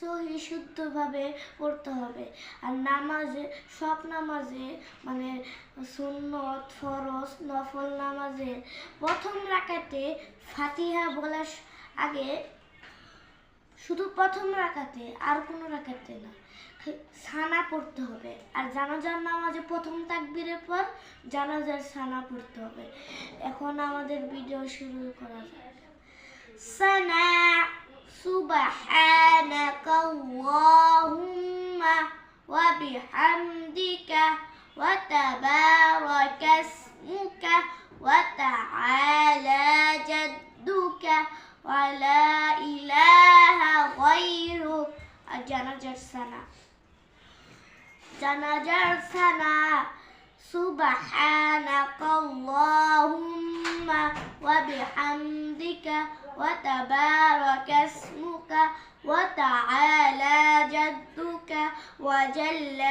সহি শুদ্ধভাবে পড়তে হবে। আর নামাজে, সব নামাজে মানে সুন্নত, ফরজ, নফল নামাজে প্রথম রাকাতে ফাতিহা বলার আগে শুধু প্রথম রাখাতে আর কোনো রাখাতে না। সানা পড়তে হবে। আর জানাজার নামাজে প্রথম তাকবিরের পর জানাজার সানা পড়তে হবে। এখন আমাদের ভিডিও শুরু করা যাক। সানা Allahumma wa bihamdika wa tabarakasmuka wa la ilaha ghairu. Janazah sana janazah sana subhanakallahumma wa bihamdika جدك وجل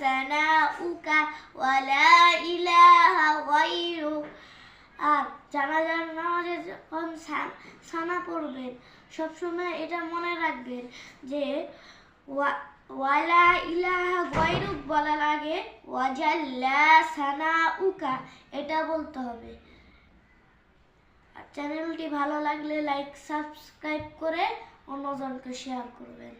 ثناؤك ولا إله غيرك আর জানাজার নামাজে যখন সান- সানা পড়বেন সবসময় এটা মনে রাখবেন যে ওয়া- ওয়ালা ইলাহা গৈরুক বলার আগে ওয়াজাল্লা সানা উকা এটা বলতে হবে আর চ্যানেলটি ভালো লাগলে লাইক সাবস্ক্রাইব করে অন্যজনকে শেয়ার করবেন